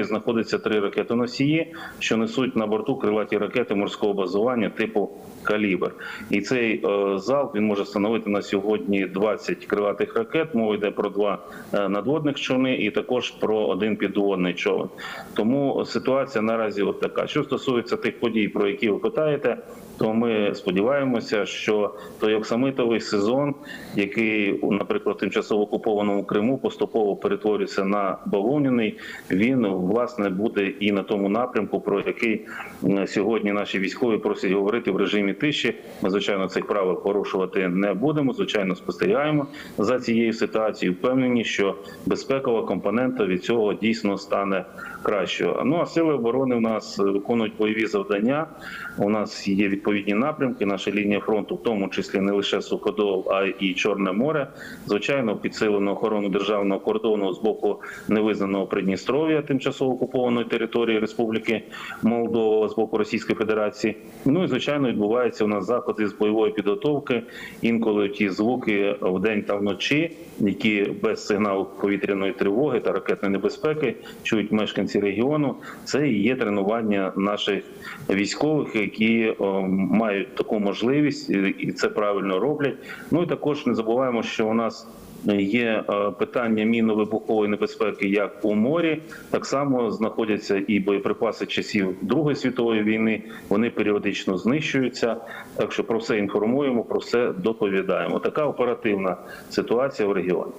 знаходиться три ракетоносії, що несуть на борту крилаті ракети морського базування типу калібр. І цей е, залп він може становити на сьогодні 20 крилатих ракет. Мова йде про два е, надводних човни і також про один підводний човен. Тому ситуація наразі от така. Що стосується тих подій, про які ви питаєте, то ми сподіваємося, що той оксамитовий сезон, який, наприклад, тимчасово окупованому Криму поступово перетворюється на бавовняний, він власне буде і на тому напрямку, про який сьогодні наші військові просять говорити в режимі тиші. Ми звичайно цих правил порушувати не будемо. Звичайно, спостерігаємо за цією ситуацією. Впевнені, що безпекова компонента від цього дійсно стане кращою. Ну а сили оборони в нас виконують бойові завдання. У нас є відповідні напрямки. Наша лінія фронту, в тому числі не лише суходол, а й Чорне море. Звичайно, підсилено охорону державного кордону з боку невизнаного Придністров'я, тимчасово окупованої території Республіки Молдова з боку Російської Федерації. Ну і звичайно відбуваються у нас заходи з бойової підготовки. Інколи ті звуки вдень та вночі, які без сигналу повітряної тривоги та ракетної небезпеки чують мешканці регіону. Це і є тренування наших військових, які о, мають таку можливість, і- це правильно роблять. Ну і також не забуваємо, що у нас. Є е, питання мінно-вибухової небезпеки як у морі, так само знаходяться і боєприпаси часів Другої світової війни. Вони періодично знищуються. Так що про все інформуємо, про все доповідаємо. Така оперативна ситуація в регіоні.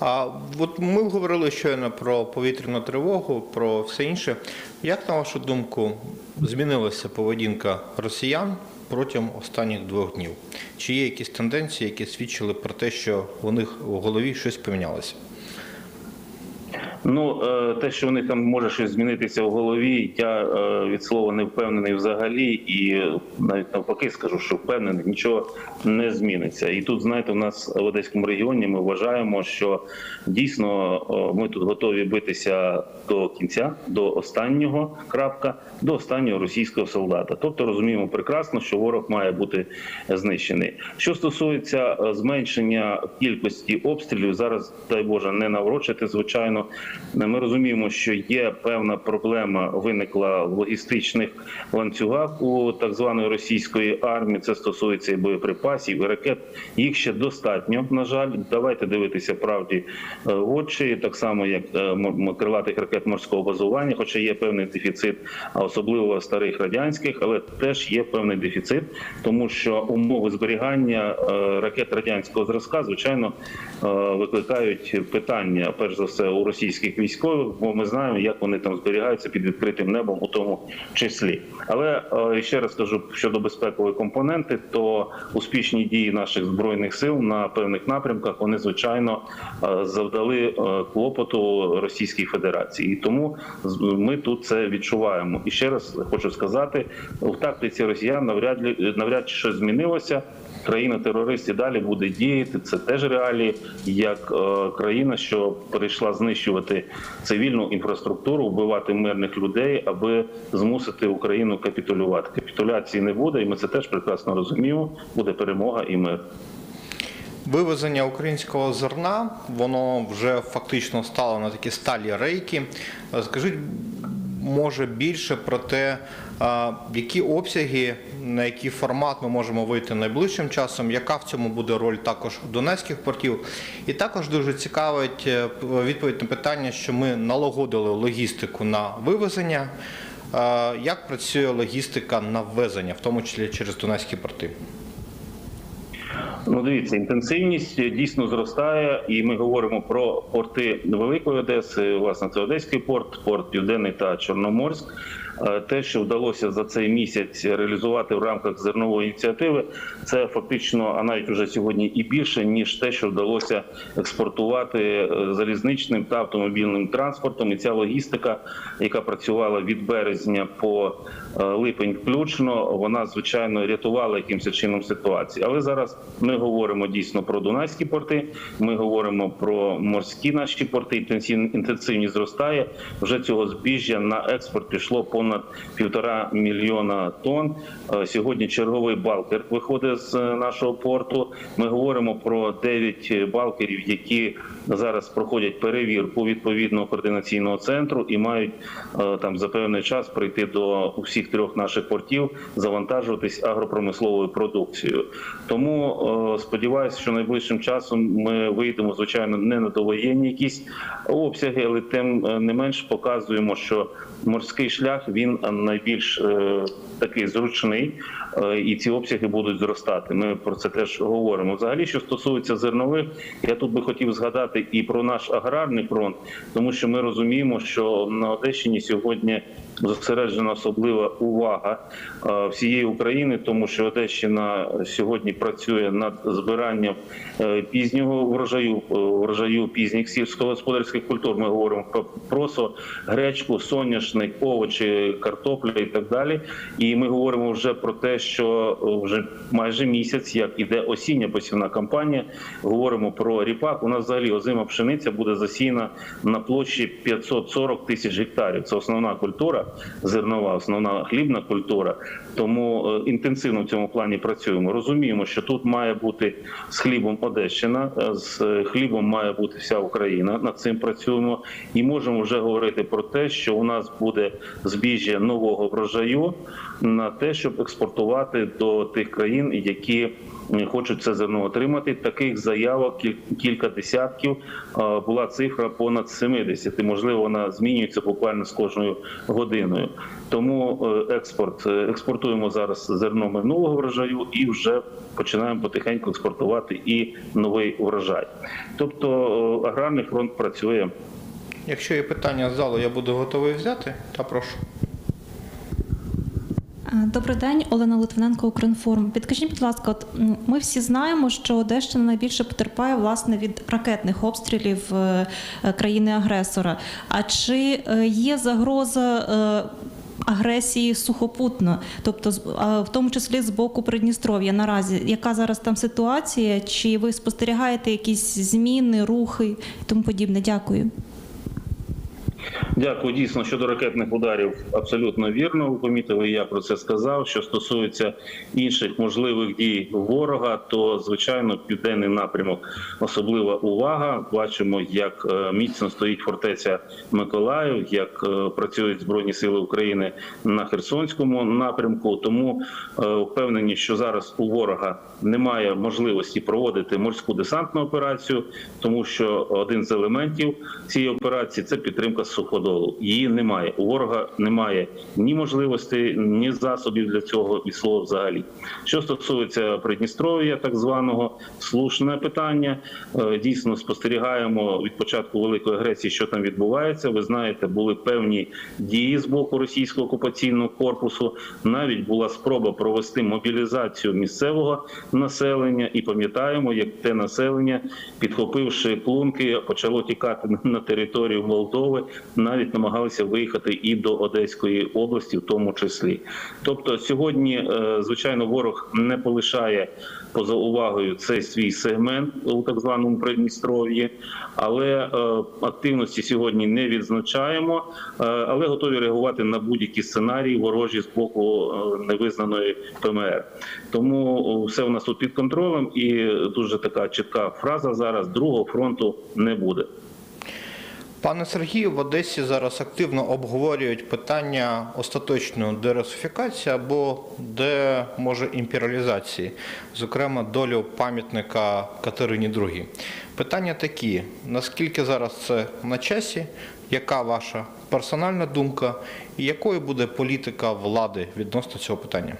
А от ми говорили щойно про повітряну тривогу, про все інше. Як на вашу думку змінилася поведінка росіян протягом останніх двох днів? Чи є якісь тенденції, які свідчили про те, що у них в голові щось помінялося? Ну, е, те, що в них там може щось змінитися в голові, я е, від слова не впевнений взагалі, і навіть навпаки скажу, що впевнений, нічого не зміниться. І тут, знаєте, у нас в Одеському регіоні ми вважаємо, що дійсно е, ми тут готові битися до кінця, до останнього крапка, до останнього російського солдата. Тобто розуміємо прекрасно, що ворог має бути знищений. Що стосується е, зменшення кількості обстрілів, зараз дай Боже не наврочити, звичайно. Ми розуміємо, що є певна проблема виникла в логістичних ланцюгах у так званої російської армії. Це стосується і боєприпасів, і ракет. Їх ще достатньо. На жаль, давайте дивитися правді е, в очі, так само як е, крилатих ракет морського базування, хоча є певний дефіцит, а особливо старих радянських, але теж є певний дефіцит, тому що умови зберігання е, ракет радянського зразка, звичайно, е, викликають питання перш за все у російських військових, бо ми знаємо, як вони там зберігаються під відкритим небом, у тому числі. Але е, ще раз кажу щодо безпекової компоненти, то успішні дії наших збройних сил на певних напрямках вони звичайно е, завдали е, клопоту Російській Федерації, і тому ми тут це відчуваємо. І ще раз хочу сказати, в тактиці росіян навряд ли навряд чи щось змінилося. Країна-терорист і далі буде діяти. Це теж реалії, як країна, що перейшла знищувати цивільну інфраструктуру, вбивати мирних людей, аби змусити Україну капітулювати. Капітуляції не буде, і ми це теж прекрасно розуміємо. Буде перемога і мир. Вивезення українського зерна, воно вже фактично стало на такі сталі рейки. Скажіть, може більше про те, які обсяги, на який формат ми можемо вийти найближчим часом, яка в цьому буде роль також донецьких портів. І також дуже цікавить е, відповідь на питання, що ми налагодили логістику на вивезення. Як працює логістика на ввезення, в тому числі через донецькі порти? Ну, дивіться, інтенсивність дійсно зростає, і ми говоримо про порти Великої Одеси. Власне, це Одеський порт, порт Південний та Чорноморськ. Е, Те, що вдалося за цей місяць реалізувати в рамках зернової ініціативи, це фактично, а навіть уже сьогодні і більше ніж те, що вдалося експортувати е, залізничним та автомобільним транспортом. І ця логістика, яка працювала від березня по е, липень, включно, вона звичайно рятувала якимось чином ситуацію. Але зараз ми говоримо дійсно про Дунайські порти. Ми говоримо про морські наші порти. Інтенсивність зростає. Вже цього збіжжя на експорт пішло понад півтора мільйона тонн. Е, Сьогодні черговий балкер виходить з е, нашого порту. Ми говоримо про 9 балкерів, які зараз проходять перевірку відповідного координаційного центру і мають е, там за певний час прийти до усіх трьох наших портів, завантажуватись агропромисловою продукцією. Тому е, сподіваюся, що найближчим часом ми вийдемо, звичайно, не на довоєнні якісь обсяги, але тим е, не менш показуємо, що морський шлях він найбільш такий зручний, і ці обсяги будуть зростати. Ми про це теж говоримо. Взагалі, що стосується зернових, я тут би хотів згадати і про наш аграрний фронт, тому що ми розуміємо, що на Одещині сьогодні зосереджена особлива увага е, всієї України, тому що Одещина сьогодні працює над збиранням е, пізнього врожаю, е, врожаю пізніх сільськогосподарських культур. Ми говоримо про просо, гречку, соняшник, овочі, картопля і так далі. І ми говоримо вже про те, що е, вже майже місяць, як іде осіння посівна кампанія. Говоримо про ріпак. У нас взагалі озима пшениця буде засіяна на площі 540 тисяч гектарів. Це основна культура зернова, основна хлібна культура. Тому е, інтенсивно в цьому плані працюємо. Розуміємо, що тут має бути з хлібом Одещина, е, з хлібом має бути вся Україна. Над цим працюємо і можемо вже говорити про те, що у нас буде збіжжя нового врожаю на те, щоб експортувати до тих країн, які хочуть це зерно отримати. Таких заявок кілька десятків була цифра понад 70. Можливо, вона змінюється буквально з кожною годиною. Тому е, експорт е, експортуємо зараз зерно минулого врожаю і вже починаємо потихеньку експортувати і новий врожай. Тобто е, аграрний фронт працює. Якщо є питання з залу, я буду готовий взяти. Та прошу. Е, Добрий день, Олена Литвиненко, Укрінформ. Підкажіть, будь ласка, от ми всі знаємо, що Одещина найбільше потерпає власне від ракетних обстрілів е, е, країни-агресора. А чи є загроза? Агресії сухопутно, тобто в тому числі з боку Придністров'я наразі, яка зараз там ситуація? Чи ви спостерігаєте якісь зміни, рухи і тому подібне? Дякую. Дякую. Дійсно, щодо ракетних ударів, абсолютно вірно. Ви помітили, я про це сказав. Що стосується інших можливих дій ворога, то звичайно південний напрямок особлива увага. Бачимо, як е, міцно стоїть фортеця Миколаїв, як е, працюють збройні сили України на Херсонському напрямку. Тому е, впевнені, що зараз у ворога немає можливості проводити морську десантну операцію, тому що один з елементів цієї операції це підтримка суходолу. Її немає. У ворога немає ні можливостей, ні засобів для цього і слова взагалі. Що стосується Придністров'я, так званого слушне питання. Е, Дійсно спостерігаємо від початку великої агресії, що там відбувається. Ви знаєте, були певні дії з боку російського окупаційного корпусу. Навіть була спроба провести мобілізацію місцевого населення, і пам'ятаємо, як те населення, підхопивши клунки, почало тікати на територію Молдови, навіть намагалися виїхати і до Одеської області, в тому числі. Тобто, сьогодні, е, звичайно, ворог не полишає поза увагою цей свій сегмент у так званому Придністров'ї, але е, активності сьогодні не відзначаємо, е, але готові реагувати на будь-які сценарії ворожі з боку невизнаної ПМР. Тому все у нас тут під контролем, і дуже така чітка фраза зараз: другого фронту не буде. Пане Сергію, в Одесі зараз активно обговорюють питання остаточної дерусифікації або де може імперіалізації, зокрема долю пам'ятника Катерині II. Питання такі: наскільки зараз це на часі? Яка ваша персональна думка, і якою буде політика влади відносно цього питання?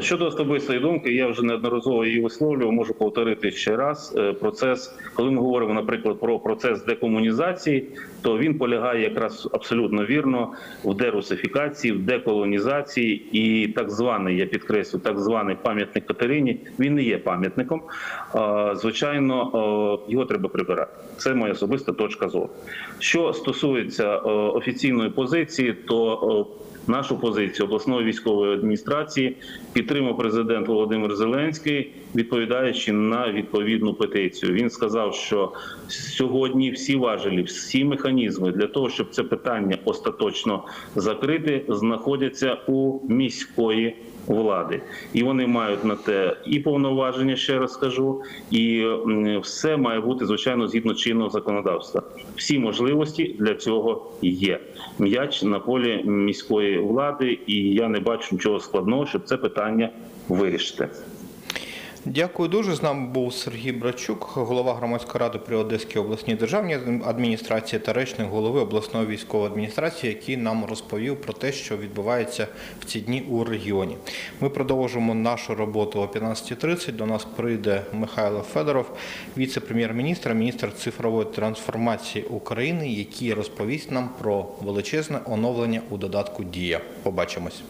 Щодо особистої думки, я вже неодноразово її висловлював, можу повторити ще раз. Е, Процес, коли ми говоримо, наприклад, про процес декомунізації, то він полягає якраз абсолютно вірно в дерусифікації, в деколонізації і так званий, я підкреслю, так званий пам'ятник Катерині. Він не є пам'ятником. Звичайно, його треба прибирати. Це моя особиста точка зору. Що стосується офіційної позиції, то Нашу позицію обласної військової адміністрації підтримав президент Володимир Зеленський, відповідаючи на відповідну петицію. Він сказав, що сьогодні всі важелі, всі механізми для того, щоб це питання остаточно закрити, знаходяться у міської влади, і вони мають на те і повноваження, ще раз скажу, і все має бути звичайно згідно чинного законодавства. Всі можливості для цього є. М'яч на полі міської влади, і я не бачу нічого складного, щоб це питання вирішити. Дякую дуже. З нами був Сергій Брачук, голова громадської ради при Одеській обласній державній адміністрації та речник голови обласної військової адміністрації, який нам розповів про те, що відбувається в ці дні у регіоні. Ми продовжимо нашу роботу о 15.30. До нас прийде Михайло Федоров, віце-прем'єр-міністр, міністр цифрової трансформації України, який розповість нам про величезне оновлення у додатку Дія. Побачимось.